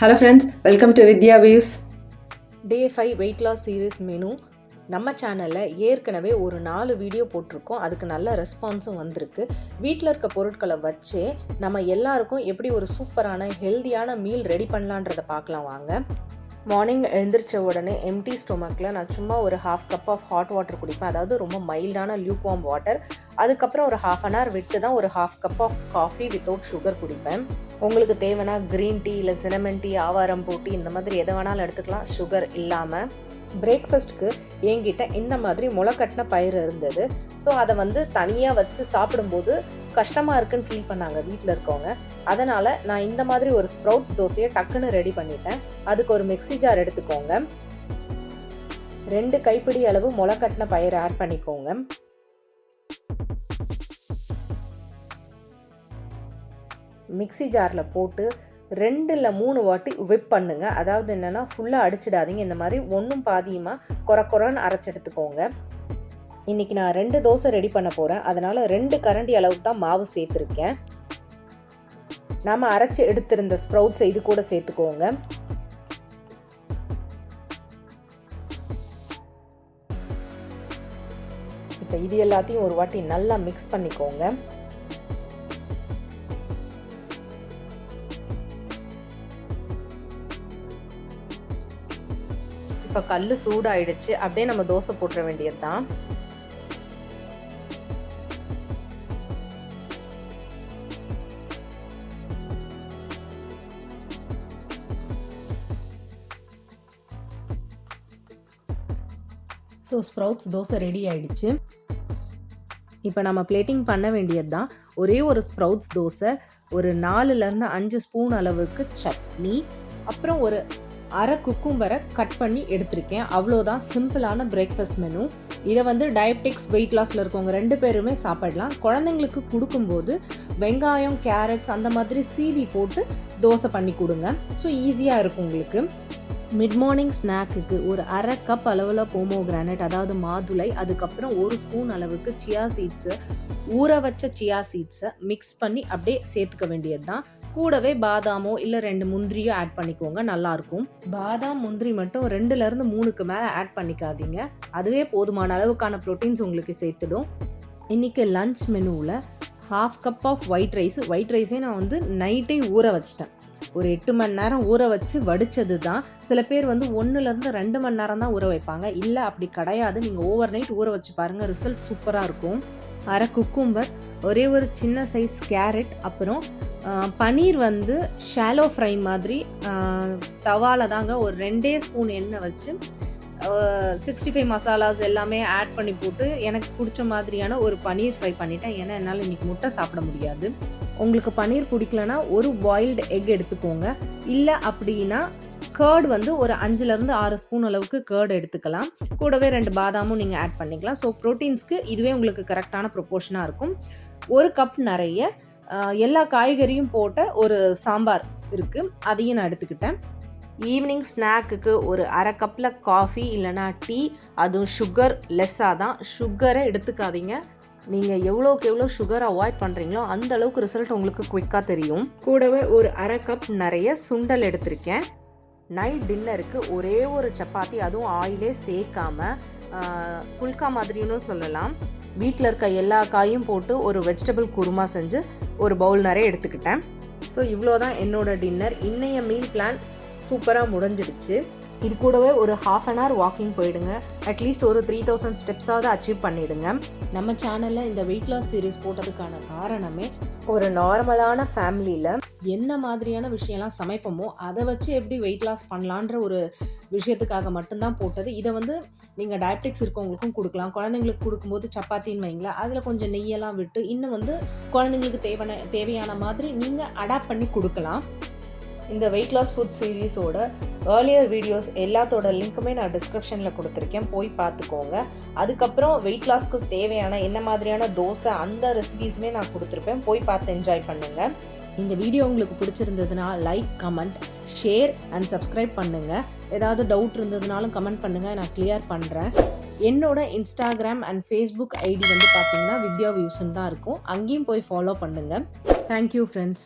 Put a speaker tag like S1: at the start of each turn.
S1: Hello friends welcome to Vidya views
S2: day five weight loss series menu நம்ம சேனலில் ஏற்கனவே ஒரு நாலு வீடியோ போட்டிருக்கோம். அதுக்கு நல்ல ரெஸ்பான்ஸும் வந்திருக்கு. வீட்டில் இருக்க பொருட்களை வச்சே நம்ம எல்லாருக்கும் எப்படி ஒரு சூப்பரான ஹெல்தியான மீல் ரெடி பண்ணலான்றதை பார்க்கலாம் வாங்க. மார்னிங் எழுந்திரிச்ச உடனே எம்டி ஸ்டொமக்கில் நான் சும்மா ஒரு half cup of hot water குடிப்பேன். அதாவது ரொம்ப மைல்டான லியூக் வார்ம் வாட்டர் அதுக்கப்புறம் ஒரு ஹாஃப் அன் ஹவர் விட்டு தான் ஒரு half cup of coffee without sugar குடிப்பேன். உங்களுக்கு தேவைன்னா க்ரீன் டீ இல்லை சினமன் டீ ஆவாரம் போட்டி இந்த மாதிரி எதை வேணாலும் எடுத்துக்கலாம். சுகர் இல்லாமல் பிரேக்ஃபாஸ்ட்டுக்கு என்கிட்ட இந்த மாதிரி முளைக்கட்டின பயிர் இருந்தது. ஸோ அதை வந்து தனியாக வச்சு சாப்பிடும்போது கஷ்டமாக இருக்குன்னு ஃபீல் பண்ணாங்க வீட்டில் இருக்கவங்க. அதனால் நான் இந்த மாதிரி ஒரு ஸ்ப்ரவுட்ஸ் தோசையை டக்குன்னு ரெடி பண்ணிட்டேன். அதுக்கு ஒரு மிக்ஸி ஜார் எடுத்துக்கோங்க. ரெண்டு கைப்பிடி அளவு முளைக்கட்டின பயிர் ஆட் பண்ணிக்கோங்க. மிக்ஸி ஜாரில் போட்டு ரெண்டு இல்லை மூணு வாட்டி விப் பண்ணுங்க. அதாவது என்னென்னா ஃபுல்லாக அடிச்சிடாதீங்க. இந்த மாதிரி ஒன்றும் பாதியமாக குறை குறைன்னு அரைச்சி எடுத்துக்கோங்க. இன்றைக்கி நான் ரெண்டு தோசை ரெடி பண்ண போகிறேன் அதனால் ரெண்டு கரண்டி அளவுக்கு தான் மாவு சேர்த்துருக்கேன். நாம் அரைச்சி எடுத்திருந்த ஸ்ப்ரவுட்ஸை இது கூட சேர்த்துக்கோங்க. இப்போ இது எல்லாத்தையும் ஒரு வாட்டி நல்லா மிக்ஸ் பண்ணிக்கோங்க. இப்போ கல் சூடாயிடுச்சு. அப்படியே நம்ம தோசை போட்டுற வேண்டியது தான் ஸோ ஸ்ப்ரவுட்ஸ் தோசை ரெடி ஆயிடுச்சு. இப்போ நம்ம பிளேட்டிங் பண்ண வேண்டியது தான் ஒரே ஒரு ஸ்ப்ரவுட்ஸ் தோசை ஒரு நாலுலேருந்து அஞ்சு ஸ்பூன் அளவுக்கு சட்னி அப்புறம் ஒரு அரை குக்கும்பரை கட் பண்ணி எடுத்திருக்கேன். அவ்வளோதான் சிம்பிளான பிரேக்ஃபாஸ்ட் மெனு இதை வந்து டயபெட்டிக்ஸ் வெயிட் லாஸில் இருக்கவங்க ரெண்டு பேருமே சாப்பிடலாம். குழந்தைங்களுக்கு கொடுக்கும்போது வெங்காயம் கேரட்ஸ் அந்த மாதிரி சீவி போட்டு தோசை பண்ணி கொடுங்க. ஸோ ஈஸியாக இருக்கும் உங்களுக்கு. மிட் மார்னிங் ஸ்நாக்குக்கு ஒரு அரை கப் அளவில் போமோ கிரானைட் அதாவது மாதுளை அதுக்கப்புறம் ஒரு ஸ்பூன் அளவுக்கு சியா சீட்ஸு ஊற வச்ச சியா சீட்ஸை மிக்ஸ் பண்ணி அப்படியே சேர்த்துக்க வேண்டியது தான் கூடவே பாதாமோ இல்லை ரெண்டு முந்திரியோ ஆட் பண்ணிக்கோங்க நல்லாயிருக்கும் பாதாம் முந்திரி மட்டும் ரெண்டுலேருந்து மூணுக்கு மேலே ஆட் பண்ணிக்காதீங்க. அதுவே போதுமான அளவுக்கான ப்ரோட்டீன்ஸ் உங்களுக்கு சேர்த்துடும். இன்றைக்கி லன்ச் மெனுவில் half cup of white rice white ரைஸே நான் வந்து நைட்டே ஊற வச்சிட்டேன். ஒரு எட்டு மணி நேரம் ஊற வச்சு வடித்தது தான் சில பேர் வந்து ஒன்றுலேருந்து ரெண்டு மணி நேரம் தான் ஊற வைப்பாங்க. இல்லை அப்படி கிடையாது. நீங்கள் ஓவர் நைட் ஊற வச்சு பாருங்கள் ரிசல்ட் சூப்பராக இருக்கும். அரை குக்கும்பர் ஒரே ஒரு சின்ன சைஸ் கேரட் அப்புறம் பன்னீர் வந்து ஷாலோ ஃப்ரை மாதிரி தவால தாங்க ஒரு ரெண்டே ஸ்பூன் எண்ணெய் வச்சு சிக்ஸ்டி ஃபைவ் மசாலாஸ் எல்லாமே ஆட் பண்ணி போட்டு எனக்கு பிடிச்ச மாதிரியான ஒரு பன்னீர் ஃப்ரை பண்ணிட்டேன். ஏன்னா என்னால் இன்றைக்கி முட்டை சாப்பிட முடியாது. உங்களுக்கு பன்னீர் பிடிக்கலனா ஒரு பாயில்டு எக் எடுத்துக்கோங்க. இல்லை அப்படின்னா கேர்டு வந்து ஒரு அஞ்சுலேருந்து ஆறு ஸ்பூன் அளவுக்கு கேர்டு எடுத்துக்கலாம். கூடவே ரெண்டு பாதாமும் நீங்கள் ஆட் பண்ணிக்கலாம். ஸோ ப்ரோட்டீன்ஸ்க்கு இதுவே உங்களுக்கு கரெக்டான ப்ரொப்போர்ஷனாக இருக்கும். ஒரு கப் நிறைய எல்லா காய்கறியும் போட்ட ஒரு சாம்பார் இருக்குது அதையும் நான் எடுத்துக்கிட்டேன். ஈவினிங் ஸ்நாக்குக்கு ஒரு அரை கப்பில் காஃபி இல்லைனா டீ அதுவும் சுகர் லெஸ்ஸாக தான். சுகரை எடுத்துக்காதீங்க. நீங்கள் எவ்வளோக்கு எவ்வளோ சுகர் அவாய்ட் பண்ணுறீங்களோ அந்த அளவுக்கு ரிசல்ட் உங்களுக்கு குயிக்காக தெரியும். கூடவே ஒரு அரை கப் நிறைய சுண்டல் எடுத்திருக்கேன். நைட் டின்னருக்கு ஒரே ஒரு சப்பாத்தி அதுவும் ஆயிலே சேர்க்காம ஃபுல்கா மாதிரின்னு சொல்லலாம். வீட்டில் இருக்க எல்லா காயும் போட்டு ஒரு வெஜிடபிள் குருமா செஞ்சு ஒரு பவுல் நிறைய எடுத்துக்கிட்டேன். ஸோ இவ்வளோ தான் என்னோட டின்னர் இன்னைய மீல் பிளான் சூப்பராக முடிஞ்சிடுச்சு. இது கூடவே ஒரு ஹாஃப் அன் ஹவர் வாக்கிங் போயிடுங்க. அட்லீஸ்ட் ஒரு த்ரீ தௌசண்ட் ஸ்டெப்ஸாவது அச்சீவ் பண்ணிடுங்க. நம்ம சேனலில் இந்த வெயிட் லாஸ் சீரீஸ் போட்டதுக்கான காரணமே ஒரு நார்மலான ஃபேமிலியில் என்ன மாதிரியான விஷயம்லாம் சமைப்போமோ அதை வச்சு எப்படி வெயிட் லாஸ் பண்ணலான்ற ஒரு விஷயத்துக்காக மட்டும்தான் போட்டது. இதை வந்து நீங்கள் டயபெட்டிக்ஸ் இருக்கவங்களுக்கும் கொடுக்கலாம். குழந்தைங்களுக்கு கொடுக்கும்போது சப்பாத்தின்னு வைங்களேன். அதில் கொஞ்சம் நெய்யெல்லாம் விட்டு இன்னும் வந்து குழந்தைங்களுக்கு தேவையான தேவையான மாதிரி நீங்கள் அடாப்ட் பண்ணி கொடுக்கலாம். இந்த வெயிட் லாஸ் ஃபுட் சீரீஸோட ஏர்லியர் வீடியோஸ் எல்லாத்தோட லிங்க்குமே நான் டிஸ்கிரிப்ஷனில் கொடுத்துருக்கேன். போய் பார்த்துக்கோங்க. அதுக்கப்புறம் வெயிட் லாஸ்க்கு தேவையான என்ன மாதிரியான தோசை அந்த ரெசிபீஸுமே நான் கொடுத்துருப்பேன். போய் பார்த்து என்ஜாய் பண்ணுங்கள் இந்த வீடியோ உங்களுக்கு பிடிச்சிருந்ததுன்னா like comment share and subscribe பண்ணுங்கள் ஏதாவது டவுட் இருந்ததுனாலும் கமெண்ட் பண்ணுங்கள் நான் கிளியர் பண்ணுறேன் என்னோட இன்ஸ்டாகிராம் அண்ட் ஃபேஸ்புக் ஐடி வந்து பார்த்தீங்கன்னா வித்யா வியூஸ்ன்னு தான் இருக்கும். அங்கேயும் போய் ஃபாலோ பண்ணுங்கள் தேங்க்யூ ஃப்ரெண்ட்ஸ்